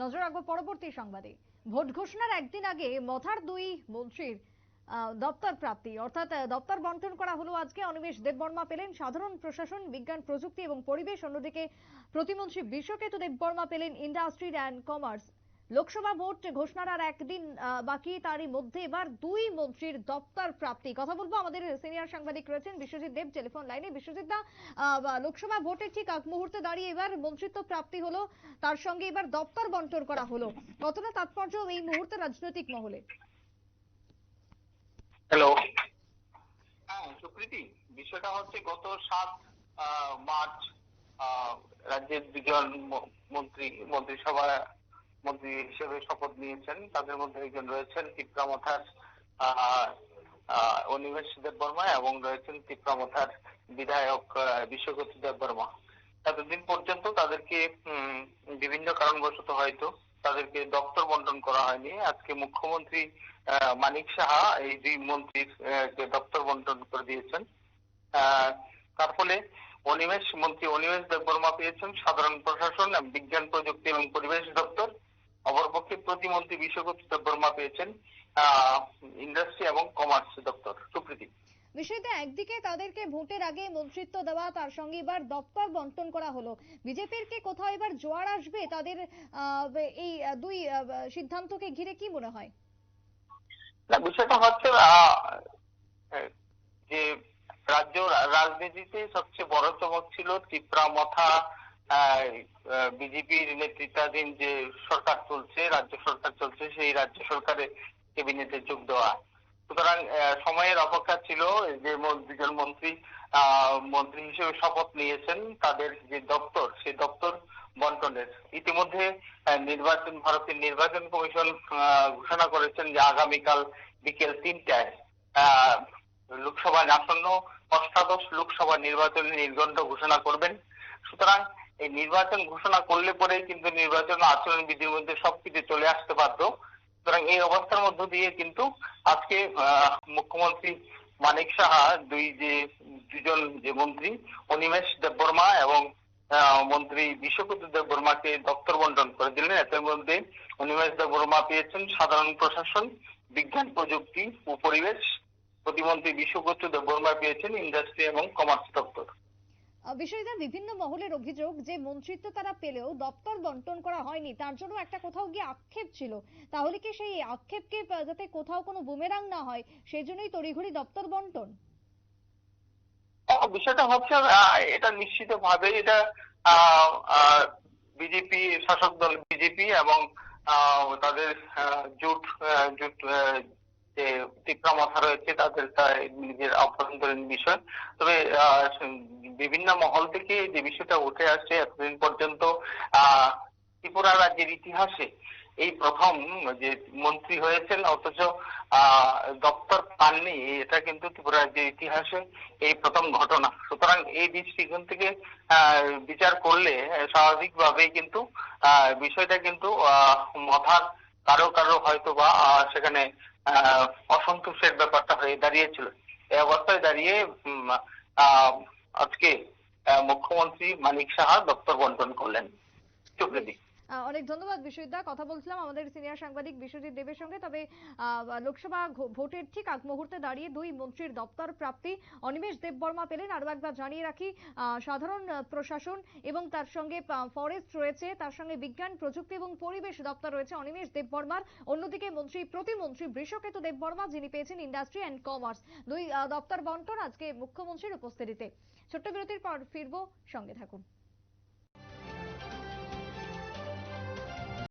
নজর রাখব পরবর্তী সংবাদে। ভোট ঘোষণার একদিন আগে মথার দুই মন্ত্রীর দপ্তর প্রাপ্তি, অর্থাৎ দপ্তর বন্টন করা হলো আজকে। অনিমেষ দেববর্মা পেলেন সাধারণ প্রশাসন, বিজ্ঞান, প্রযুক্তি এবং পরিবেশ। অন্যদিকে প্রতিমন্ত্রী বিশ্বকেতু দেববর্মা পেলেন industry and commerce. Lok Sabha vote ঘোষণার আর একদিন বাকি তারই মধ্যে এবার দুই মন্ত্রীর দপ্তর প্রাপ্তি। কথা বলব আমাদের সিনিয়র সাংবাদিক রয়েছেন বিশ্বজিৎ দেব টেলিফোন লাইনে। বিশ্বজিৎ দা লোকসভা ভোটের ঠিক আগ মুহূর্তে দাঁড়িয়ে এবার মন্ত্রিত্ব প্রাপ্তি হলো তার সঙ্গে এবার দপ্তর বন্টন করা হলো। কতটা তাৎপর্য এই মুহূর্তে রাজনৈতিক মহলে? হ্যালো। হ্যাঁ সুপ্রীতি বিষয়টা হচ্ছে গত সাত আহ, মার্চ আহ, রাজ্যের দুজন মন্ত্রী মন্ত্রিসভা মন্ত্রী হিসেবে শপথ নিয়েছেন। তাদের মধ্যে একজন রয়েছেন তিপ্রামথার অনিমেষ দেববর্মা এবং রয়েছেন তিপ্রামথার বিধায়ক আহ, বিশ্বজ্যোতি দেববর্মা এতদিন পর্যন্ত তাদেরকে বিভিন্ন কারণবশত হয়তো তাদেরকে দপ্তর বন্টন করা হয়নি। আজকে মুখ্যমন্ত্রী মানিক সাহা এই দুই মন্ত্রীর দপ্তর বন্টন করে দিয়েছেন। তার ফলে অনিমেষ মন্ত্রী অনিমেষ দেববর্মা পেয়েছেন সাধারণ প্রশাসন বিজ্ঞান প্রযুক্তি এবং পরিবেশ দপ্তর। অপরপক্ষে প্রতিমন্ত্রী বিশ্বগুপ্ত দেববর্মা পেয়েছেন ইন্ডাস্ট্রি এবং কমার্স দপ্তর। সুপ্রীতি। বিষয়টা একদিকে তাদেরকে ভোটের আগে মন্ত্রিত্ব দেওয়া তার সঙ্গে এবার দপ্তর বন্টন করা হলো। বিজেপির কে কোথাও এবার জোয়ার আসবে তাদের এই দুই সিদ্ধান্তকে ঘিরে কি মনে হয়? না বিষয়টা হচ্ছে যে রাজ্য রাজনীতিতে সবচেয়ে বড় চমক ছিল ত্রিপুরা মথা বিজেপির নেতৃত্বাধীন যে সরকার চলছে, রাজ্য সরকার চলছে, সেই রাজ্য সরকারের ক্যাবিনেটে যোগ দেওয়া। সুতরাং সময়ের অপেক্ষা ছিল যে দুজন মন্ত্রী মন্ত্রী হিসেবে শপথ নিয়েছেন তাদের যে দপ্তর সেই দপ্তর বন্টনের। ইতিমধ্যে নির্বাচন ভারতের নির্বাচন কমিশন ঘোষণা করেছেন যে আগামীকাল বিকেল তিনটায় লোকসভা আসন্ন অষ্টাদশ লোকসভা নির্বাচনের নির্ঘণ্ট ঘোষণা করবেন। সুতরাং এই নির্বাচন ঘোষণা করলে পরে কিন্তু নির্বাচন আচরণ বিধির মধ্যে সবকিছু চলে আসতে বাধ্য। সুতরাং এই অবস্থার মধ্য দিয়ে কিন্তু আজকে মুখ্যমন্ত্রী মানিক সাহা, দুই যে, দুজন যে মন্ত্রী, অনিমেষ দেববর্মা এবং মন্ত্রী বিশ্বকুমার দেববর্মাকে দপ্তর বন্টন করে দিলেন এদের মধ্যে অনিমেষ দেববর্মা পেয়েছেন সাধারণ প্রশাসন, বিজ্ঞান প্রযুক্তি ও পরিবেশ। প্রতিমন্ত্রী বিশ্বগুপ্ত দেববর্মা পেয়েছেন ইন্ডাস্ট্রি এবং কমার্স দপ্তর। বিষয়টা বিভিন্ন মহলের অভিযোগ যে মন্ত্রিত্ব তারা পেলেও দপ্তর বন্টন করা হয়নি, তার জন্য একটা কোথাও গিয়ে আক্ষেপ ছিল। তাহলে কি সেই আক্ষেপকে যাতে কোথাও কোনো বুমেরাং না হয় সেই জন্যই তড়িঘড়ি দপ্তর বন্টন? বিষয়টা হচ্ছে এটা নিশ্চিত ভাবে এটা বিজেপি শাসক দল বিজেপি এবং তাদের জোট জোট আহ, মাথা রয়েছে তাদের নিজের অভ্যন্তরীণ বিষয়। তবে বিভিন্ন মহল থেকে যে বিষয়টা উঠে আসছে এতদিন পর্যন্ত ত্রিপুরা রাজ্যের ইতিহাসে এই প্রথম যে মন্ত্রী হয়েছেন অথচ দপ্তর পাননি এটা কিন্তু ত্রিপুরা রাজ্যের ইতিহাসে এই প্রথম ঘটনা। সুতরাং এই দৃষ্টিকোণ থেকে বিচার করলে স্বাভাবিকভাবেই কিন্তু বিষয়টা কিন্তু মাথার কারও কারও হয়তো বা সেখানে অসন্তোষের ব্যাপারটা হয়ে দাঁড়িয়েছিল। এই অবস্থায় দাঁড়িয়ে আজকে মুখ্যমন্ত্রী মানিক সাহা দপ্তর বন্টন করলেন। আহ, অনেক ধন্যবাদ বিশ্বজিৎ দা কথা বলছিলাম আমাদের সিনিয়র সাংবাদিক বিশ্বজিৎ দেবের সঙ্গে। তবে লোকসভা ভোটের ঠিক আগ মুহূর্তে দাঁড়িয়ে দুই মন্ত্রীর দপ্তর প্রাপ্তি অনিমেষ দেববর্মা পেলেন। আরও একবার জানিয়ে রাখি সাধারণ প্রশাসন এবং তার সঙ্গে ফরেস্ট রয়েছে, তার সঙ্গে বিজ্ঞান, প্রযুক্তি এবং পরিবেশ দপ্তর রয়েছে অনিমেষ দেববর্মার। অন্যদিকে মন্ত্রী, প্রতিমন্ত্রী বৃষকেতু দেববর্মা, যিনি পেয়েছেন ইন্ডাস্ট্রি অ্যান্ড কমার্স। দুই দপ্তর বন্টন আজকে মুখ্যমন্ত্রীর উপস্থিতিতে। ছোট্ট বিরতির পর ফিরবো, সঙ্গে থাকুন।